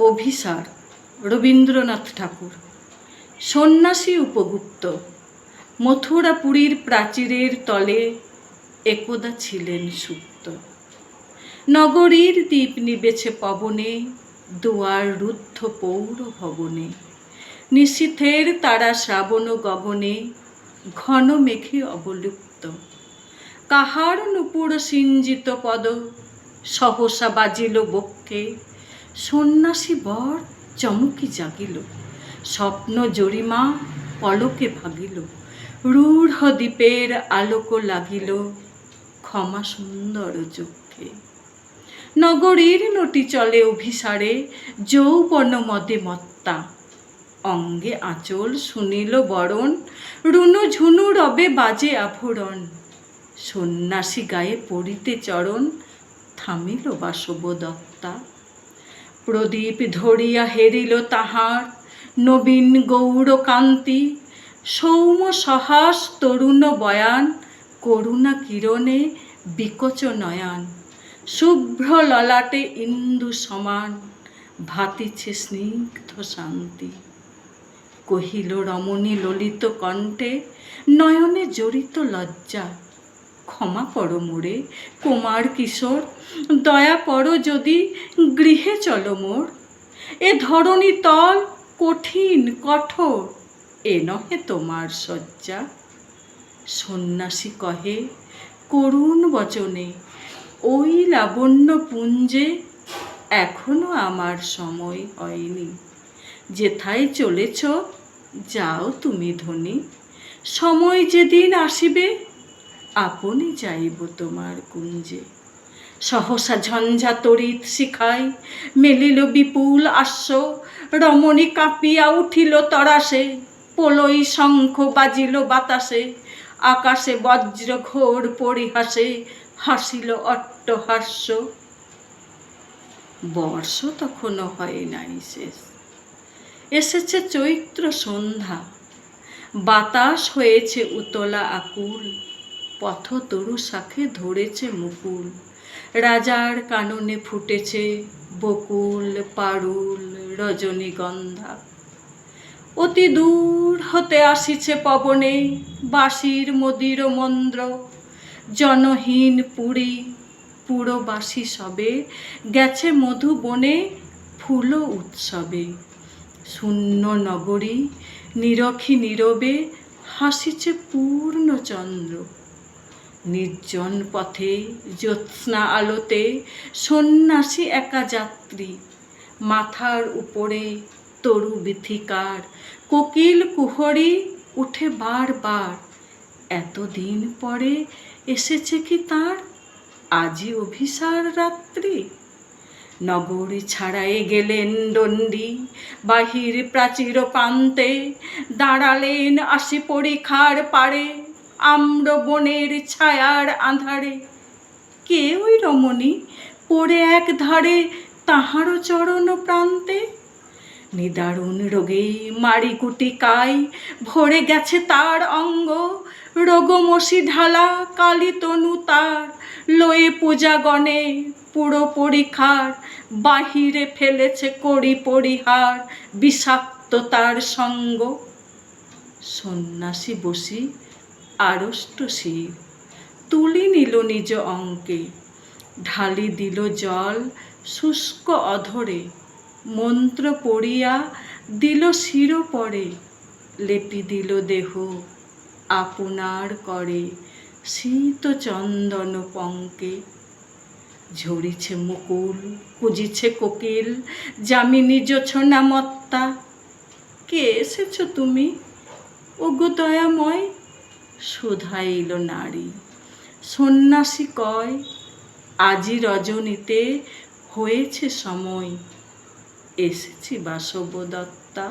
অভিসার রবীন্দ্রনাথ ঠাকুর। সন্ন্যাসী উপগুপ্ত, মথুরাপুরীর প্রাচীরের তলে একদা ছিলেন সুপ্ত। নগরীর দ্বীপ নিবেছে পবনে, দুয়ার রুদ্ধ পৌর ভবনে। নিশীথের তারা শ্রাবণ গগনে ঘন মেঘে অবলুপ্ত। কাহার নুপুর সিঞ্জিত পদ, সহসা বাজিল বক্ষে সন্ন্যাসী বর চমকি জাগিল। স্বপ্ন জরিমা পলকে ভাগিল। রূঢ় দ্বীপের আলোক লাগিল ক্ষমা সুন্দর চক্ষে নগরীর নটি চলে অভিসারে, যৌবন মদে মত্তা। অঙ্গে আঁচল শুনিল বরণ, রুনু ঝুনু রবে বাজে আভরণ। সন্ন্যাসী গায়ে পড়িতে চরণ, থামিল বাসব দত্তা প্রদীপ ধরিয়া হেরিল তাহার, নবীন গৌরকান্তি, সৌম সহাস তরুণ বয়ান, করুণা কিরণে বিকচ নয়ান, শুভ্র ললাটে ইন্দু সমান, ভাতিছে স্নিগ্ধ শান্তি। কহিল রমণী ললিত কণ্ঠে, নয়নে জড়িত লজ্জা ক্ষমা করো মোরে। কুমার কিশোর, দয়া করো যদি গৃহে চলো মোর। এ ধরণী তল কঠিন, কঠোর, এ নহে তোমার শয্যা। সন্ন্যাসী কহে, করুণ বচনে, ওই লাবণ্য পুঞ্জে এখনও আমার সময় হয়নি। যেথায় চলেছ, যাও তুমি ধনী। সময় যেদিন আসিবে আপনি যাইব তোমার কুঞ্জে। সহসা ঝঞ্ঝা তড়িৎ শিখায়, মেলিল বিপুল আশ্ব, রমণী কাঁপিয়া উঠিল তরাসে, পোলই শঙ্খ বাজিল বাতাসে, আকাশে বজ্র ঘোর পরিহাসে হাসিল অট্টহাস্য। বর্ষ তখনও হয় নাই শেষ। এসেছে চৈত্র সন্ধ্যা। বাতাস হয়েছে উতলা আকুল। পথ তরু শাখে ধরেছে মুকুল। রাজার কাননে ফুটেছে বকুল, পারুল, রজনীগন্ধা। অতি দূর হতে আসিছে পবনে বাঁশির মদির মন্দ্র জনহীন পুরী, পুরবাসী সবে গেছে মধুবনে ফুল উৎসবে। শূন্য নগরী, নিরখী নীরবে হাসিছে পূর্ণচন্দ্র নির্জন পথে, জ্যোৎস্না আলোতে সন্ন্যাসী একা যাত্রী। মাথার উপরে তরু বিথিকার, কোকিল কুহরি উঠে বারবার। এতদিন পরে এসেছে কি তার আজই অভিসার রাত্রি? নগরী ছাড়াই গেলেন দণ্ডী, বাহির প্রাচীর প্রান্তে, দাঁড়ালেন আসি পরীক্ষার পারে আম্র বনের ছায়ার আধারে। কে ওই রমণী পড়ে এক ধারে তাহারও চরণ প্রান্তে? নিদারুণ রোগে মারিকুটি কাই ভরে গেছে তার অঙ্গ। রোগমসি ঢালা কালী তনু তার। লয়ে পূজা গণে পুরো পরীক্ষার বাহিরে ফেলেছে করি পরিহার বিষাক্ত তার সঙ্গ। সন্ন্যাসী বসি আড়ষ্ট শির তুলি নিল নিজ অঙ্কে, ঢালি দিল জল শুষ্ক অধরে, মন্ত্র পড়িয়া দিল শির পরে, লেপি দিল দেহ আপনার করে শীত চন্দন পঙ্কে। ঝরিছে মুকুল কুজিছে কোকিল যামিনী জোছনা মত্তা কে এসেছ তুমি? ওগো দয়াময় শোধাইল নারী। সন্ন্যাসী কয় আজি রজনীতে হয়েছে সময় এসেছি বাসব দত্তা